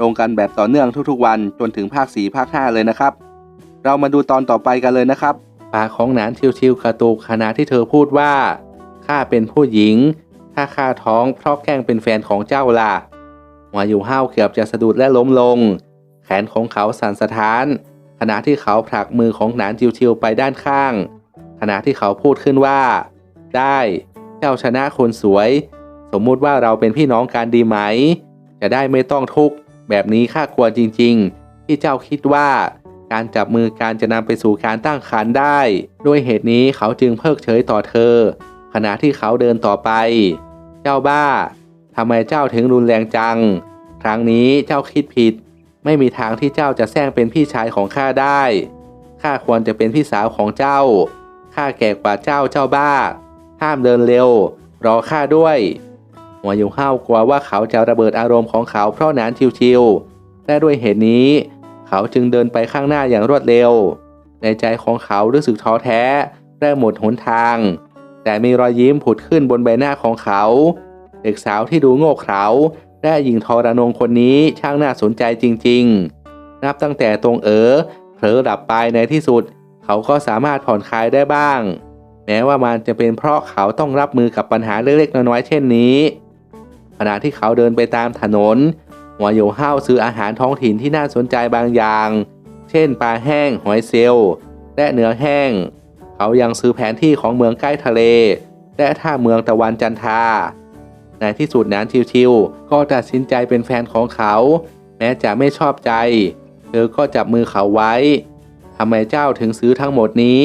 ลงกันแบบต่อเนื่องทุกๆวันจนถึงภาค 4 ภาค 5 เลยนะครับ เรามาดูตอนต่อไปกันเลยนะครับปากของหนานชิวๆกระตุกขณะที่เธอพูดว่าข้าเป็นผู้หญิง ถ้าข้าท้องเพราะแกล้งเป็นแฟนของเจ้าล่ะหัวอยู่ห้าวเกือบจะสะดุดและล้มลง แขนของเขาสั่นสะท้าน ขณะที่เขาผลักมือของหนานชิวๆไปด้านข้าง ขณะที่เขาพูดขึ้นว่า ได้เจ้าชนะคนสวย สมมุติว่าเราเป็นพี่น้องกันดีไหม จะได้ไม่ต้องทุกข์ แบบนี้ข้าควรจริง ๆ ที่เจ้าคิดว่าการจับมือการจะนำไปสู่การตั้งครรภ์ได้ ด้วยเหตุนี้เขาจึงเพิกเฉยต่อเธอ ขณะที่เขาเดินต่อไป เจ้าบ้าทำไมเจ้าถึงรุนแรงจัง ครั้งนี้เจ้าคิดผิด ไม่มีทางที่เจ้าจะแซงเป็นพี่ชายของข้าได้ข้าควรจะเป็นพี่สาวของเจ้าข้าแก่กว่าเจ้าเจ้าบ้า ห้ามเดินเร็ว รอข้าด้วย วอยู่ห้าวกลัวว่าเขาจะระเบิดอารมณ์ของเขาเพราะนานชิวๆและด้วยเหตุนี้ เขาจึงเดินไปข้างหน้าอย่างรวดเร็ว ในใจของเขารู้สึกท้อแท้และหมดหนทาง แต่มีรอยยิ้มผุดขึ้นบนใบหน้าของเขา เด็กสาวที่ดูโง่เขลาและหญิงทรนงคนนี้ช่างน่าสนใจจริง ๆ นับตั้งแต่ตรงเอ๋อเผลอหลับไปในที่สุด เขาก็สามารถผ่อนคลายได้บ้าง แม้ว่ามันจะเป็นเพราะเขาต้องรับมือกับปัญหาเล็กๆน้อยๆเช่นนี้ ขณะที่เขาเดินไปตามถนนหัวโยห้าวซื้ออาหารท้องถิ่นที่น่าสนใจบางอย่าง เช่น ปลาแห้ง หอยเซลล์และเนื้อแห้ง เขายังซื้อแผนที่ของเมืองใกล้ทะเล และท่าเมืองตะวันจันทาในที่สุดนั้นชิวๆก็ตัดสินใจเป็นแฟนของเขา แม้จะไม่ชอบใจ เธอก็จับมือเขาไว้ทำไมเจ้าถึงซื้อทั้งหมดนี้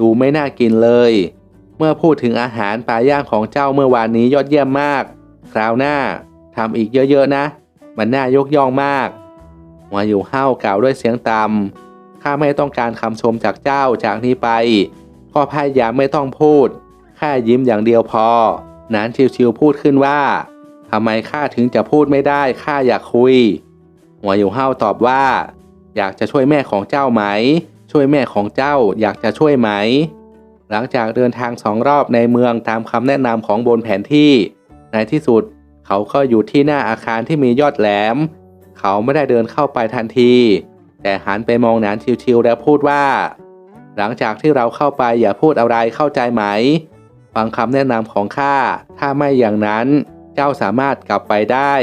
ดูไม่น่ากินเลย เมื่อพูดถึงอาหารปลาย่างของเจ้าเมื่อวานนี้ยอดเยี่ยมมาก คราวหน้าทำอีกเยอะๆนะ มันน่ายกย่องมากหัวอยู่ห้าวกล่าวด้วยเสียงต่ำข้าไม่ต้องการคำชมจากเจ้าจากนี้ไปก็พยายามไม่ต้องพูดแค่ยิ้มอย่างเดียวพอ นานชิวๆพูดขึ้นว่าทำไมข้าถึงจะพูดไม่ได้ข้าอยากคุย หัวอยู่ห้าวตอบว่า อยากจะช่วยแม่ของเจ้าไหม ช่วยแม่ของเจ้าอยากจะช่วยไหม หลังจากเดินทางสองรอบในเมืองตามคำแนะนำของบนแผนที่ ในที่สุดเขาก็อยู่ที่หน้าอาคารที่มียอดแหลม เขาไม่ได้เดินเข้าไปทันที แต่หันไปมองหนานชิวๆแล้วพูดว่า หลังจากที่เราเข้าไปอย่าพูดอะไรเข้าใจไหม ฟังคำแนะนำของข้า ถ้าไม่อย่างนั้นเจ้าสามารถกลับไปได้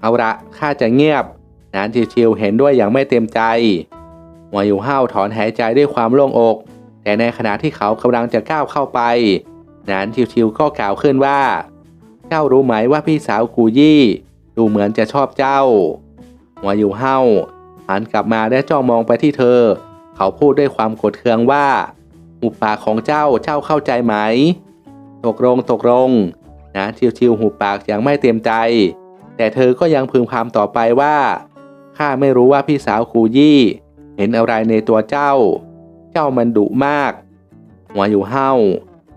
เอาละข้าจะเงียบ หนานชิวๆเห็นด้วยอย่างไม่เต็มใจวอยู่ห้าวถอนหายใจด้วยความโล่งอก แต่ในขณะที่เขากำลังจะก้าวเข้าไป หนานชิวๆก็กล่าวขึ้นว่า เจ้ารู้ไหมว่าพี่สาวกูยี่ ดูเหมือนจะชอบเจ้า หัวอยู่เห้าหันกลับมาและจ้องมองไปที่เธอ เขาพูดด้วยความโกรธเคืองว่าหุบปากของเจ้าเจ้าเข้าใจไหม ตกลงตกลง นะชิวๆหุบปากอย่างไม่เต็มใจ แต่เธอก็ยังพึงพำต่อไปว่าข้าไม่รู้ว่าพี่สาวคูยี่ เห็นอะไรในตัวเจ้า เจ้ามันดุมาก หัวอยู่เห้า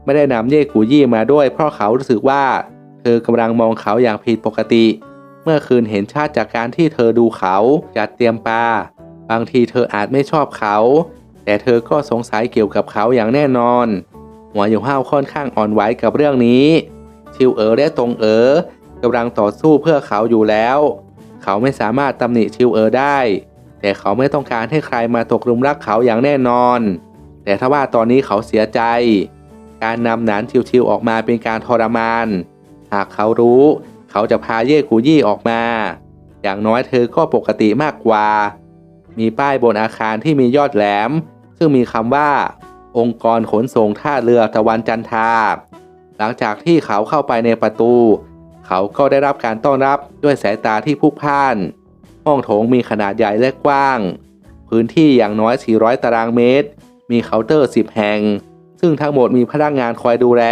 ไม่ได้นำเย่กูยี่มาด้วย เพราะเขารู้สึกว่า เธอกำลังมองเขาอย่างผิดปกติ เมื่อคืนเห็นชาติจากการที่เธอดูเขาจัดเตรียมปลาบางทีเธออาจไม่ชอบเขา แต่เธอก็สงสัยเกี่ยวกับเขาอย่างแน่นอน หัวอยู่ห้าวค่อนข้างอ่อนไหวกับเรื่องนี้ ชิวเอ๋อและตรงเอ๋อกำลังต่อสู้เพื่อเขาอยู่แล้ว เขาไม่สามารถตำหนิชิวเอ๋อได้ แต่เขาไม่ต้องการให้ใครมาตกหลุมรักเขาอย่างแน่นอน แต่ถ้าว่าตอนนี้เขาเสียใจ การนำหนานชิวๆออกมาเป็นการทรมาน หากเขารู้ เขาจะพาเย่กูยี่ออกมา อย่างน้อยเธอก็ปกติมากกว่า มีป้ายบนอาคารที่มียอดแหลม ซึ่งมีคำว่า องค์กรขนส่งท่าเรือตะวันจันทาหลังจากที่เขาเข้าไปในประตู เขาก็ได้รับการต้อนรับด้วยสายตาที่พุกพ่าน ห้องโถงมีขนาดใหญ่และกว้าง พื้นที่อย่างน้อย 400 ตารางเมตร มีเคาน์เตอร์ 10 แห่ง ซึ่งทั้งหมดมีพนักงานคอยดูแล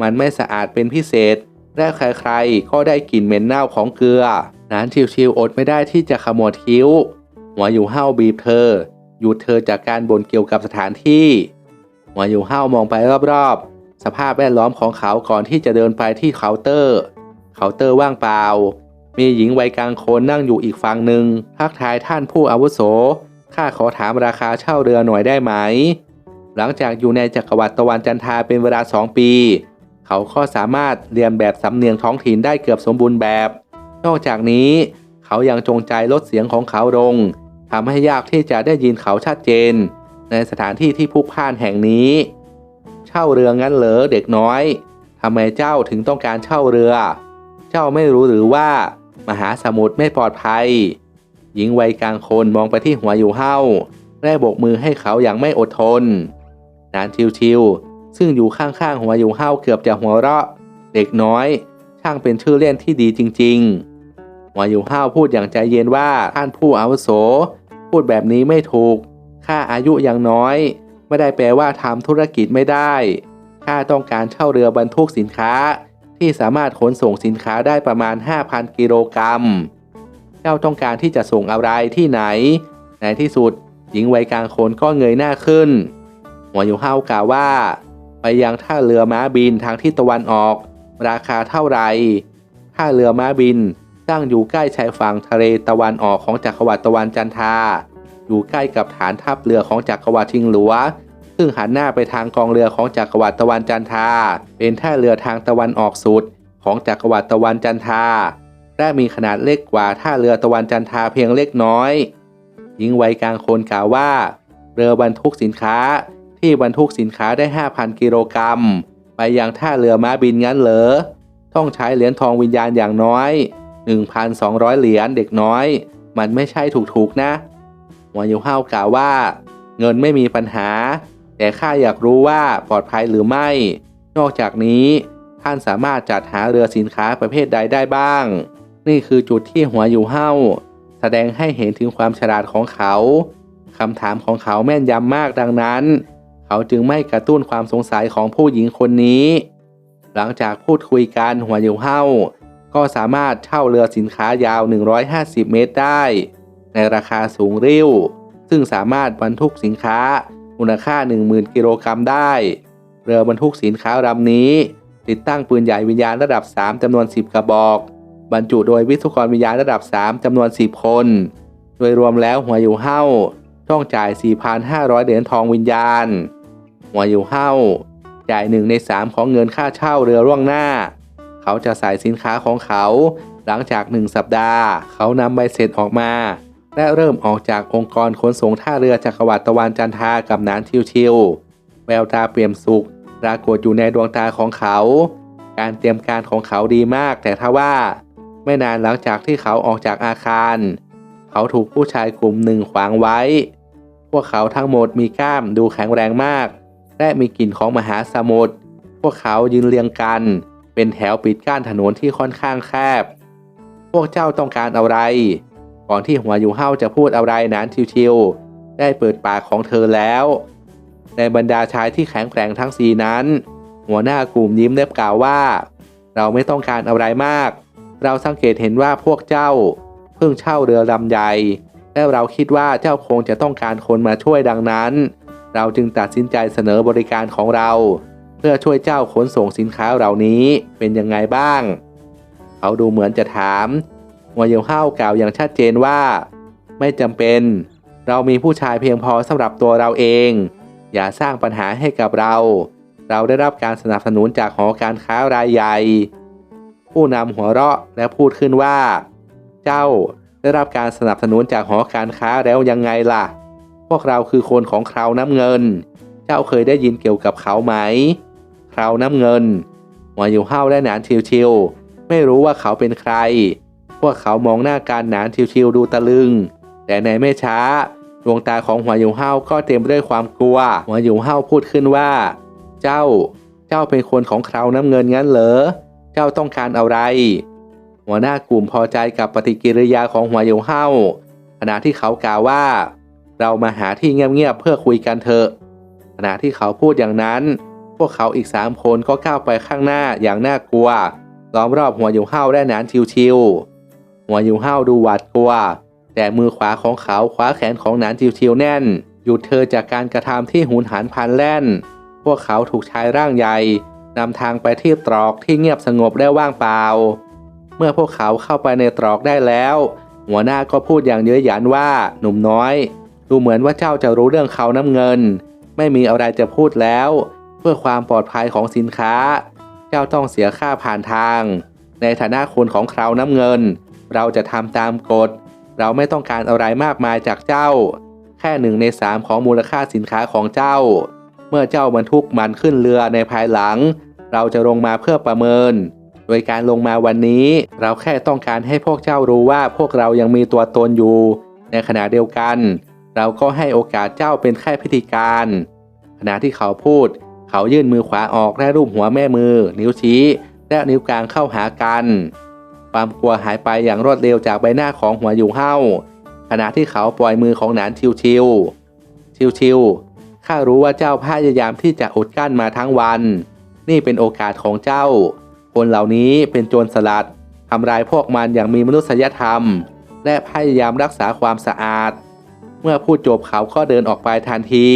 มันไม่สะอาดเป็นพิเศษ และใครๆ ก็ได้กลิ่นเหม็นเน่าของเกลือ นั้นชิวๆอดไม่ได้ที่จะขมวดคิ้ว หัวอยู่เห้าบีบเธอ หยุดเธอจากการบ่นเกี่ยวกับสถานที่ หัวอยู่เห้ามองไปรอบๆ สภาพแวดล้อมของเขาก่อนที่จะเดินไปที่เคาน์เตอร์ เคาน์เตอร์ว่างเปล่า มีหญิงวัยกลางคนนั่งอยู่อีกฝั่งหนึ่งทักทายท่านผู้อาวุโส ข้าขอถามราคาเช่าเรือหน่อยได้ไหม หลังจากอยู่ในจักรวรรดิตะวันจันทราเป็นเวลาสองปี เขาก็สามารถเรียนแบบสำเนียงท้องถิ่นได้เกือบสมบูรณ์แบบ นอกจากนี้เขายังจงใจลดเสียงของเขาลงทำให้ยากที่จะได้ยินเขาชัดเจน ในสถานที่ที่พุกพ่านแห่งนี้ เช่าเรืองั้นเหรอเด็กน้อยทำไมเจ้าถึงต้องการเช่าเรือ เจ้าไม่รู้หรือว่า มหาสมุทรไม่ปลอดภัย หญิงวัยกลางคนมองไปที่หัวอยู่เห้าได้โบกมือให้เขาอย่างไม่อดทน นานชิวๆ ซึ่งอยู่ข้างๆหัวอยู่เห้าเกือบจะหัวเราะ เด็กน้อย ช่างเป็นชื่อเล่นที่ดีจริง ๆ หัวอยู่เห้าพูดอย่างใจเย็นว่าท่านผู้อาวุโส พูดแบบนี้ไม่ถูกข้าอายุยังน้อย ไม่ได้แปลว่าทำธุรกิจไม่ได้ข้าต้องการเช่าเรือบรรทุกสินค้า ที่สามารถขนส่งสินค้าได้ประมาณ 5,000 กิโลกรัมเจ้าต้องการที่จะส่งอะไรที่ไหน ในที่สุดหญิงวัยกลางคนก็เงยหน้าขึ้น หัวอยู่เฮากล่าวว่า ไปยังท่าเรือม้าบินทางทิศตะวันออก ราคาเท่าไหร่ท่าเรือม้าบินตั้งอยู่ใกล้ชายฝั่งทะเลตะวันออกของจักรวรรดิตะวันจันทราอยู่ใกล้กับฐานทัพเรือของจักรวรรดิชิงหลัว ซึ่งหันหน้าไปทางกองเรือของจักรวรรดิตะวันจันทราเป็นท่าเรือทางตะวันออกสุด ของจักรวรรดิตะวันจันทราและมีขนาดเล็กกว่าท่าเรือตะวันจันทราเพียงเล็กน้อย หญิงวัยกลางคนกล่าวว่า เรือบรรทุกสินค้า ที่บรรทุกสินค้าได้ 5,000 กิโลกรัม ไปยังท่าเรือม้าบินงั้นเหรอ ต้องใช้เหรียญทองวิญญาณอย่างน้อย 1,200 เหรียญเด็กน้อย มันไม่ใช่ถูกๆนะหัวยูห้าวกล่าวว่า เงินไม่มีปัญหา แต่ข้าอยากรู้ว่าปลอดภัยหรือไม่ นอกจากนี้ ท่านสามารถจัดหาเรือสินค้าประเภทใดได้บ้าง นี่คือจุดที่หัวยูห้าแสดงให้เห็นถึงความฉลาดของเขาคำถามของเขาแม่นยำมากดังนั้น เขาจึงไม่กระตุ้นความสงสัยของผู้หญิงคนนี้ หลังจากพูดคุยกันหัวยูห้าก็สามารถเช่าเรือสินค้ายาว 150 เมตรได้ ในราคาสูงริ้ว ซึ่งสามารถบรรทุกสินค้ามูลค่า 10,000 กิโลกรัมได้ เรือบรรทุกสินค้าลำนี้ ติดตั้งปืนใหญ่วิญญาณระดับ 3จำนวน 10 กระบอก บรรจุโดยวิศวกรวิญญาณระดับ 3จำนวน 10 คน โดยรวมแล้วหัวอยู่เฮ้าต้องจ่าย 4,500 เหรียญทองวิญญาณ หัวอยู่เฮ้าจ่ายหนึ่งใน3ของเงินค่าเช่าเรือล่วงหน้า เขาจะใส่สินค้าของเขา หลังจากหนึ่งสัปดาห์ เขานำใบเสร็จออกมา และเริ่มออกจากองค์กรขนส่งท่าเรือจักรวรรดิตะวันจันทากับนานชิวๆแววตาเปี่ยมสุขปรากฏอยู่ในดวงตาของเขา การเตรียมการของเขาดีมาก แต่ถ้าว่า ไม่นานหลังจากที่เขาออกจากอาคาร เขาถูกผู้ชายกลุ่มหนึ่งขวางไว้ พวกเขาทั้งหมดมีกล้ามดูแข็งแรงมาก และมีกลิ่นของมหาสมุทร พวกเขายืนเรียงกัน เป็นแถวปิดกั้นถนนที่ค่อนข้างแคบ พวกเจ้าต้องการอะไร ก่อนที่หัวอยู่เฮาจะพูดอะไรนั้นชิวๆได้เปิดปากของเธอแล้ว ในบรรดาชายที่แข็งแกร่งทั้งสีนั้น หัวหน้ากลุ่มยิ้มเล็บกล่าวว่า เราไม่ต้องการอะไรมาก เราสังเกตเห็นว่าพวกเจ้า เพิ่งเช่าเรือลำใหญ่และเราคิดว่าเจ้าคงจะต้องการคนมาช่วยดังนั้น เราจึงตัดสินใจเสนอบริการของเรา เพื่อช่วยเจ้าขนส่งสินค้าเหล่านี้เป็นยังไงบ้าง เขาดูเหมือนจะถามหัวเยี่ยวห้าวกล่าวอย่างชัดเจนว่า ไม่จำเป็น เรามีผู้ชายเพียงพอสำหรับตัวเราเอง อย่าสร้างปัญหาให้กับเรา เราได้รับการสนับสนุนจากหอการค้ารายใหญ่ ผู้นำหัวเราะและพูดขึ้นว่า เจ้าได้รับการสนับสนุนจากหอการค้าแล้วยังไงล่ะ พวกเราคือคนของคราวน้ำเงิน เจ้าเคยได้ยินเกี่ยวกับเขาไหม คราวน้ำเงินหัวอยู่ห้าและหนานชิวๆไม่รู้ว่าเขาเป็นใคร พวกเขามองหน้าการหนานชิวๆดูตะลึง แต่ในไม่ช้าดวงตาของหัวอยู่ห้าก็เต็มไปด้วยความกลัว หัวอยู่ห้าพูดขึ้นว่า เจ้า เจ้าเป็นคนของคราวน้ำเงินงั้นเหรอ เจ้าต้องการอะไร หัวหน้ากลุ่มพอใจกับปฏิกิริยาของหัวอยู่ห้าขณะที่เขากล่าวว่า เรามาหาที่เงียบๆเพื่อคุยกันเถอะ ขณะที่เขาพูดอย่างนั้น พวกเขาอีกสามคนก็ก้าวไปข้างหน้าอย่างน่ากลัว ล้อมรอบหัวอยู่ห้าและหนานชิวๆหัวอยู่ห้าดูหวาดกลัว แต่มือขวาของเขาคว้าแขนของหนานจิวชิวแน่น หยุดเธอจากการกระทำที่หุนหันพันแล่น พวกเขาถูกชายร่างใหญ่นำทางไปที่ตรอกที่เงียบสงบและว่างเปล่า เมื่อพวกเขาเข้าไปในตรอกได้แล้ว หัวหน้าก็พูดอย่างเย้ยหยันว่าหนุ่มน้อย ดูเหมือนว่าเจ้าจะรู้เรื่องเขาน้ำเงิน ไม่มีอะไรจะพูดแล้ว เพื่อความปลอดภัยของสินค้า เจ้าต้องเสียค่าผ่านทาง ในฐานะคนของคราวน้ำเงิน เราจะทำตามกฎ เราไม่ต้องการอะไรมากมายจากเจ้า แค่หนึ่งในสามของมูลค่าสินค้าของเจ้า เมื่อเจ้าบรรทุกมันขึ้นเรือในภายหลัง เราจะลงมาเพื่อประเมินโดยการลงมาวันนี้เราแค่ต้องการให้พวกเจ้ารู้ว่าพวกเรายังมีตัวตนอยู่ ในขณะเดียวกัน เราก็ให้โอกาสเจ้าเป็นแค่พิธีการ ขณะที่เขาพูด เขายื่นมือขวาออกและรูปหัวแม่มือ นิ้วชี้และนิ้วกลางเข้าหากัน ความกลัวหายไปอย่างรวดเร็วจากใบหน้าของหัวอยู่เห้าขณะที่เขาปล่อยมือของหนานชิวชิวชิวชิวข้ารู้ว่าเจ้าพยายามที่จะอดกั้นมาทั้งวัน นี่เป็นโอกาสของเจ้า คนเหล่านี้เป็นโจรสลัดทำลายพวกมันอย่างมีมนุษยธรรม และพยายามรักษาความสะอาด เมื่อพูดจบเขาก็เดินออกไปทันที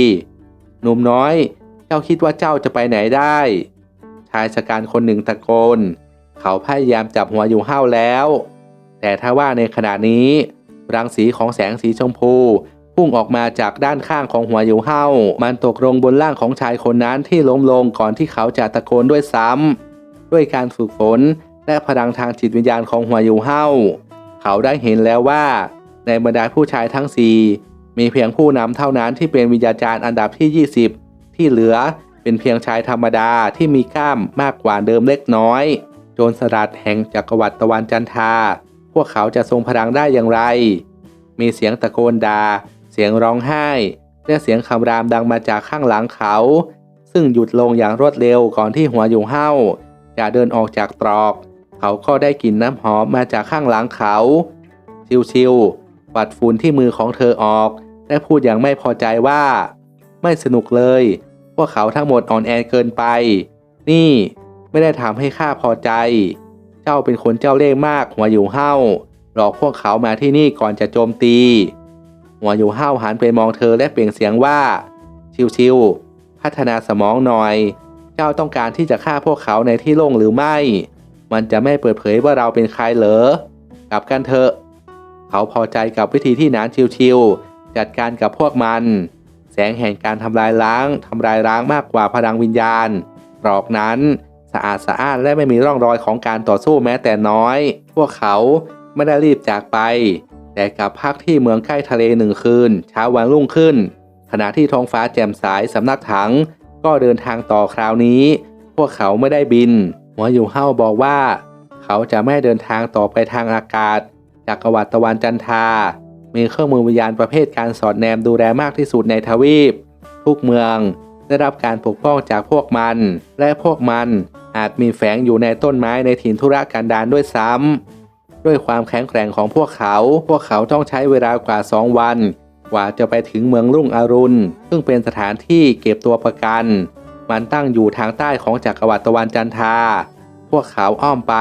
หนุ่มน้อย เจ้าคิดว่าเจ้าจะไปไหนได้ ชายชะกันคนหนึ่งตะโกน เขาพยายามจับหัวอยู่ห้าวแล้ว แต่ถ้าว่าในขณะนี้ รังสีของแสงสีชมพูพุ่งออกมาจากด้านข้างของหัวอยู่เห้ามันตกลงบนร่างของชายคนนั้นที่ล้มลงก่อนที่เขาจะตะโกนด้วยซ้ำด้วยการฝึกฝนและพลังทางจิตวิญญาณของหัวอยู่เห้าเขาได้เห็นแล้วว่า ในบรรดาผู้ชายทั้งสี่ มีเพียงผู้นำเท่านั้นที่เป็นวิญญาจารย์อันดับที่ 20 ที่เหลือเป็นเพียงชายธรรมดาที่มีกล้ามมากกว่าเดิมเล็กน้อย โจรสลัดแห่งจักรวรรดิตะวันจันทา พวกเขาจะทรงพลังได้อย่างไร มีเสียงตะโกนดา่าเสียงร้องไห้ และเสียงคำรามดังมาจากข้างหลังเขา ซึ่งหยุดลงอย่างรวดเร็วก่อนที่หัวอยู่เห้าจะเดินออกจากตรอก เขาก็ได้กลิ่นน้ำหอมมาจากข้างหลังเขา ชิวๆ ปัดฝุ่นที่มือของเธอออก และพูดอย่างไม่พอใจว่า ไม่สนุกเลย พวกเขาทั้งหมดอ่อนแอเกินไป นี่ไม่ได้ทำให้ข้าพอใจ เจ้าเป็นคนเจ้าเล่ห์มากหัวอยู่เห้าหลอกพวกเขามาที่นี่ก่อนจะโจมตี หัวอยู่เห้าหันไปมองเธอและเปล่งเสียงว่า ชิวๆพัฒนาสมองหน่อย เจ้าต้องการที่จะฆ่าพวกเขาในที่โล่งหรือไม่ มันจะไม่เปิดเผยว่าเราเป็นใครเหรอกลับกันเถอะ เขาพอใจกับวิธีที่นานชิวๆจัดการกับพวกมัน แสงแห่งการทำลายล้างทำลายล้างมากกว่าพลังวิญญาณกรอกนั้นสะอาดสะอ้านและไม่มีร่องรอยของการต่อสู้แม้แต่น้อย พวกเขาไม่ได้รีบจากไป แต่กลับพักที่เมืองใกล้ทะเลหนึ่งคืน เช้าวันรุ่งขึ้น ขณะที่ท้องฟ้าแจ่มใสสำนักถัง ก็เดินทางต่อคราวนี้ พวกเขาไม่ได้บินหัวอยู่เฮ้าบอกว่า เขาจะไม่เดินทางต่อไปทางอากาศ จากกวัดตะวันจันทา มีเครื่องมือวิญญาณประเภทการสอดแนมดูแลมากที่สุดในทวีป ทุกเมืองได้รับการปกป้องจากพวกมัน และพวกมันอาจมีแฝงอยู่ในต้นไม้ในถิ่นธุระกันดารด้วยซ้ำ ด้วยความแข็งแกร่งของพวกเขา พวกเขาต้องใช้เวลากว่าสองวัน กว่าจะไปถึงเมืองรุ่งอรุณ ซึ่งเป็นสถานที่เก็บตัวประกัน มันตั้งอยู่ทางใต้ของจักรวรรดิตะวันจันทา พวกเขาอ้อมไป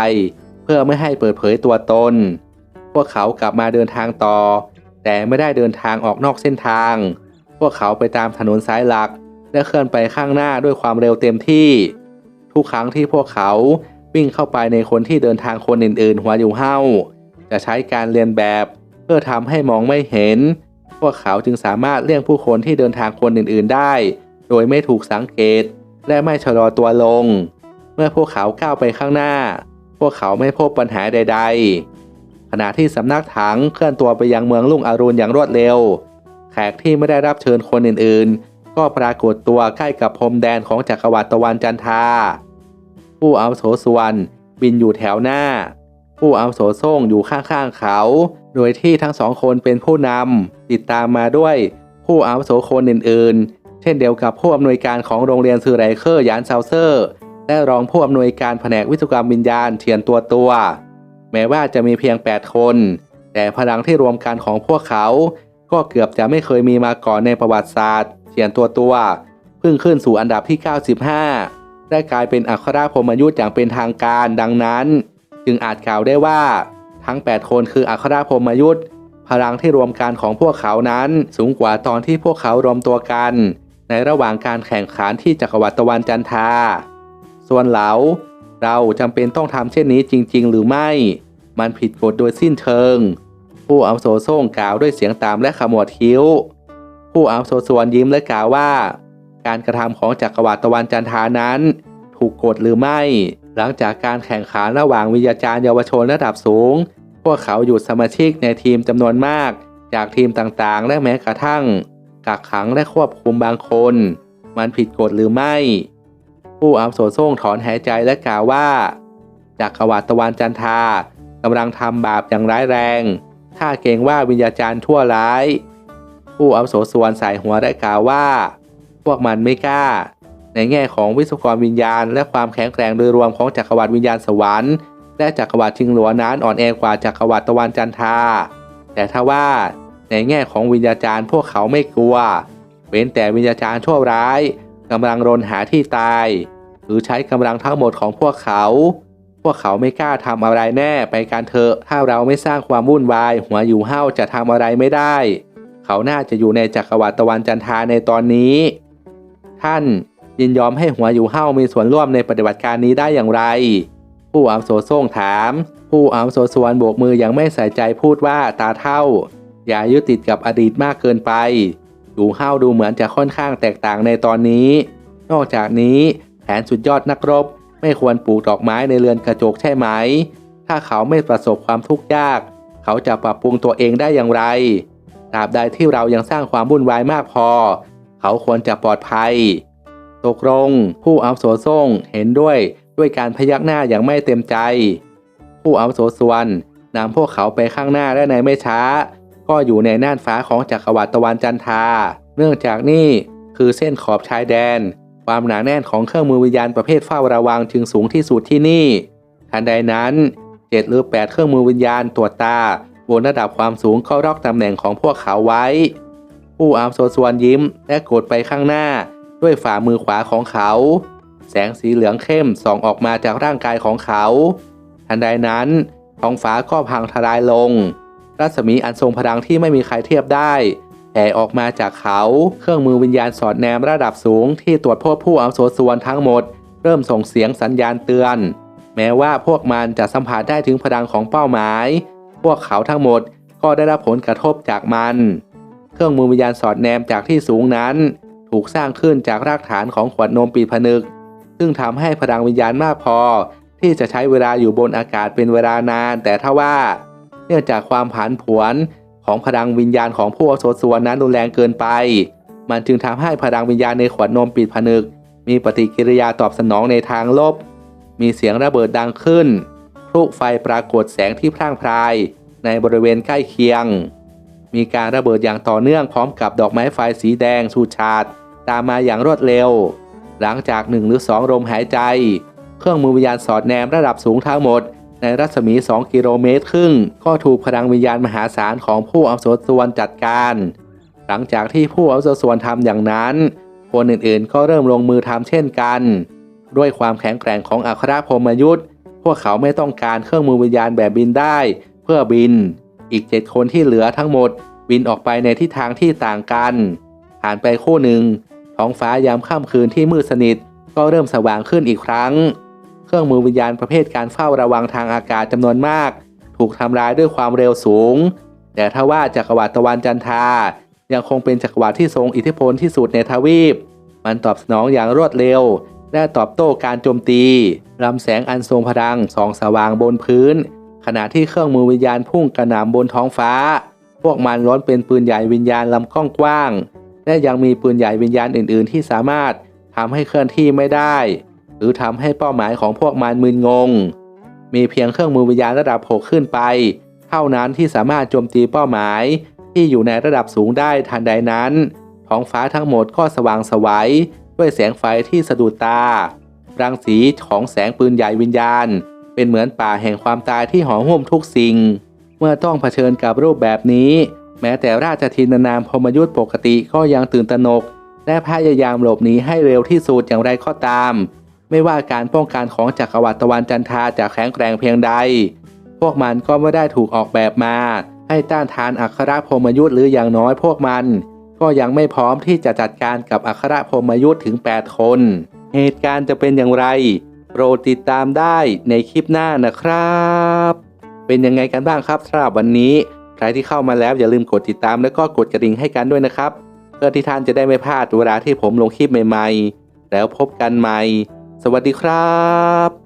เพื่อไม่ให้เปิดเผยตัวตน พวกเขากลับมาเดินทางต่อ แต่ไม่ได้เดินทางออกนอกเส้นทาง พวกเขาไปตามถนนสายหลัก และเคลื่อนไปข้างหน้าด้วยความเร็วเต็มที่ ทุกครั้งที่พวกเขาวิ่งเข้าไปในคนที่เดินทางคนอื่นๆ หัวอยู่เห้าจะใช้การเรียนแบบ เพื่อทำให้มองไม่เห็น พวกเขาจึงสามารถเลี่ยงผู้คนที่เดินทางคนอื่นๆได้ โดยไม่ถูกสังเกต และไม่ชะลอตัวลง เมื่อพวกเขาก้าวไปข้างหน้า พวกเขาไม่พบปัญหาใด ๆ ขณะที่สำนักถังเคลื่อนตัวไปยังเมืองลุ่งอรุณอย่างรวดเร็ว แขกที่ไม่ได้รับเชิญคนอื่นๆ ก็ปรากฏตัวใกล้กับพรมแดนของจักรวรรดิตะวันจันทา ผู้อาวุโสส่วนบินอยู่แถวหน้า ผู้อาวุโสส่งอยู่ข้างๆเขา โดยที่ทั้งสองคนเป็นผู้นำติดตามมาด้วยผู้อาวุโสคนอื่นๆ เช่นเดียวกับผู้อำนวยการของโรงเรียนซือไรเคอร์ยานเซาเซอร์และรองผู้อำนวยการแผนกวิศวกรรมวิญญาณเทียนตัวตัว แม้ว่าจะมีเพียง 8 คน แต่พลังที่รวมกันของพวกเขา ก็เกือบจะไม่เคยมีมาก่อนในประวัติศาสตร์เทียนตัวตัว เพิ่งขึ้นสู่อันดับที่ 95 ได้กลายเป็นอัครพรมยุทธ์อย่างเป็นทางการดังนั้น จึงอาจกล่าวได้ว่าทั้ง 8 คนคืออัครพรมยุทธ์พลังที่รวมกันของพวกเขานั้นสูงกว่าตอนที่พวกเขารวมตัวกัน ในระหว่างการแข่งขันที่จักรวรรดิตะวันจันทา ส่วนเหลา เราจำเป็นต้องทำเช่นนี้จริง ๆ หรือไม่ มันผิดกฎโดยสิ้นเชิง ผู้อาวุโสโซ่งกล่าวด้วยเสียงตามและขมวดคิ้ว ผู้อาโสส่วนยิ้มและกล่าวว่า การกระทำของจักรวรรดิตะวันจันทานั้น ถูกกฎหรือไม่ หลังจากการแข่งขันระหว่างวิทยาจารย์เยาวชนระดับสูง พวกเขาหยุดสมาชิกในทีมจำนวนมาก จากทีมต่างๆ และแม้กระทั่งกักขังและควบคุมบางคน มันผิดกฎหรือไม่ ผู้อาโสโซ่งถอนหายใจและกล่าวว่าจักรวรรดิตะวันจันทากำลังทำบาปอย่างร้ายแรงถ้าเกรงว่าวิญญาจารย์ทั่วร้าย ผู้อาโสส่วนใส่หัวและกล่าวว่า พวกมันไม่กล้า ในแง่ของวิศวกรวิญญาณ และความแข็งแกร่งโดยรวมของจักรวรรดิวิญญาณสวรรค์และจักรวรรดิชิงหลัวนั้นอ่อนแอกว่าจักรวรรดิตะวันจันทาแต่ถ้าว่าในแง่ของวิญญาจารย์พวกเขาไม่กลัว เว้นแต่วิญญาจารย์ชั่วร้าย กำลังรนหาที่ตาย หรือใช้กำลังทั้งหมดของพวกเขา พวกเขาไม่กล้าทำอะไรแน่ไปการเถอะถ้าเราไม่สร้างความวุ่นวาย หัวอยู่เห้าจะทำอะไรไม่ได้ เขาน่าจะอยู่ในจักรวรรดิตะวันจันทาในตอนนี้ ท่านยินยอมให้หัวอยู่เห้ามีส่วนร่วมในปฏิบัติการนี้ได้อย่างไร ผู้อาวุโสโซ่งถาม ผู้อาวุโสส่วนโบกมืออย่างไม่ใส่ใจพูดว่าตาเท่า อย่ายึดติดกับอดีตมากเกินไป อยู่เห้าดูเหมือนจะค่อนข้างแตกต่างในตอนนี้ นอกจากนี้แผนสุดยอดนักรบ ไม่ควรปลูกดอกไม้ในเรือนกระจกใช่ไหม ถ้าเขาไม่ประสบความทุกข์ยาก เขาจะปรับปรุงตัวเองได้อย่างไรตราบใดที่เรายังสร้างความวุ่นวายมากพอ เขาควรจะปลอดภัย ตกลงผู้อาวุโสส่งเห็นด้วยด้วยการพยักหน้าอย่างไม่เต็มใจ ผู้อาวุโสส่วนนำพวกเขาไปข้างหน้าและในไม่ช้า ก็อยู่ในน่านฟ้าของจักรวรรดิตะวันจันทรา เนื่องจากนี่คือเส้นขอบชายแดน ความหนาแน่นของเครื่องมือวิญญาณประเภทเฝ้าระวังจึงสูงที่สุดที่นี่ ทันใดนั้นเจ็ดหรือแปดเครื่องมือวิญญาณตรวจตาบนระดับความสูงเข้าล็อกตำแหน่งของพวกเขาไว้ ผู้อาวุโสส่วนยิ้มและกดไปข้างหน้า ด้วยฝ่ามือขวาของเขา แสงสีเหลืองเข้มส่องออกมาจากร่างกายของเขา ทันใดนั้นท้องฟ้าก็พังทลายลง รัศมีอันทรงพลังที่ไม่มีใครเทียบได้แผ่ออกมาจากเขา เครื่องมือวิญญาณสอดแนมระดับสูงที่ตรวจพบผู้อาโสส่วนทั้งหมด เริ่มส่งเสียงสัญญาณเตือน แม้ว่าพวกมันจะสัมผัสได้ถึงพลังของเป้าหมาย พวกเขาทั้งหมดก็ได้รับผลกระทบจากมัน เครื่องมือวิญญาณสอดแนมจากที่สูงนั้น ถูกสร้างขึ้นจากรากฐานของขวดนมปีผนึก ซึ่งทำให้พลังวิญญาณมากพอ ที่จะใช้เวลาอยู่บนอากาศเป็นเวลานาน แต่ถ้าว่า เนื่องจากความผันผวนของพลังวิญญาณของผู้อาโสส่วนนั้นรุนแรงเกินไป มันจึงทำให้พลังวิญญาณในขวดนมปิดผนึก มีปฏิกิริยาตอบสนองในทางลบ มีเสียงระเบิดดังขึ้นพลุไฟปรากฏแสงที่พร่างพราย ในบริเวณใกล้เคียง มีการระเบิดอย่างต่อเนื่องพร้อมกับดอกไม้ไฟสีแดงสูดฉาดตามมาอย่างรวดเร็ว หลังจากหนึ่งหรือสองลมหายใจ เครื่องมือวิญญาณสอดแนมระดับสูงทั้งหมด ในรัศมี 2 กิโลเมตรครึ่ง ก็ถูกพลังวิญญาณมหาศาลของผู้อาวุโสส่วนจัดการ หลังจากที่ผู้อาวุโสส่วนทำอย่างนั้น คนอื่นๆ ก็เริ่มลงมือทำเช่นกัน ด้วยความแข็งแกร่งของอัครพรมยุทธ์พวกเขาไม่ต้องการเครื่องมือวิญญาณแบบบินได้ เพื่อบิน อีกเจ็ดคนที่เหลือทั้งหมด บินออกไปในทิศทางที่ต่างกัน ผ่านไปคู่หนึ่งท้องฟ้ายามค่ำคืนที่มืดสนิทก็เริ่มสว่างขึ้นอีกครั้ง เครื่องมือวิญญาณประเภทการเฝ้าระวังทางอากาศจำนวนมาก ถูกทำลายด้วยความเร็วสูง แต่ถ้าว่าจักรวรรดิตะวันจันทรายังคงเป็นจักรวรรดิที่ทรงอิทธิพลที่สุดในทวีป มันตอบสนองอย่างรวดเร็ว และตอบโต้การโจมตีลำแสงอันทรงพลังส่องสว่างบนพื้น ขณะที่เครื่องมือวิญญาณพุ่งกระหน่ำบนท้องฟ้า พวกมันล้นเป็นปืนใหญ่วิญญาณลำกล้องกว้าง และยังมีปืนใหญ่วิญญาณอื่น ๆ ที่สามารถทำให้เคลื่อนที่ไม่ได้ หรือทำให้เป้าหมายของพวกมันมึนงง มีเพียงเครื่องมือวิญญาณระดับ 6 ขึ้นไป เท่านั้นที่สามารถโจมตีเป้าหมายที่อยู่ในระดับสูงได้ทันใดนั้น ท้องฟ้าทั้งหมดก็สว่างไสวัยด้วยแสงไฟที่สะดุดตา รังสีของแสงปืนใหญ่วิญญาณ เป็นเหมือนป่าแห่งความตายที่ห่อหุ้มทุกสิ่ง เมื่อต้องเผชิญกับรูปแบบนี้ แม้แต่ราชทินนามพมยุทธปกติก็ยังตื่นตระหนก และพยายามหลบหนีให้เร็วที่สุดอย่างไรก็ตาม ไม่ว่าการป้องกันของจักรวรรดิตะวันจันทราจะแข็งแกร่งเพียงใด พวกมันก็ไม่ได้ถูกออกแบบมา ให้ต้านทานอัครพรหมยุทธ์หรืออย่างน้อยพวกมัน ก็ยังไม่พร้อมที่จะจัดการกับอัครพรหมยุทธ์ถึง 8 คน เหตุการณ์จะเป็นอย่างไร โปรดติดตามได้ในคลิปหน้านะครับ เป็นยังไงกันบ้างครับสำหรับวันนี้ ใครที่เข้ามาแล้วอย่าลืมกดติดตามแล้วก็กดกระดิ่งให้กันด้วยนะครับ เพื่อที่ท่านจะได้ไม่พลาดเวลาที่ผมลงคลิปใหม่ ๆ แล้วพบกันใหม่ สวัสดีครับ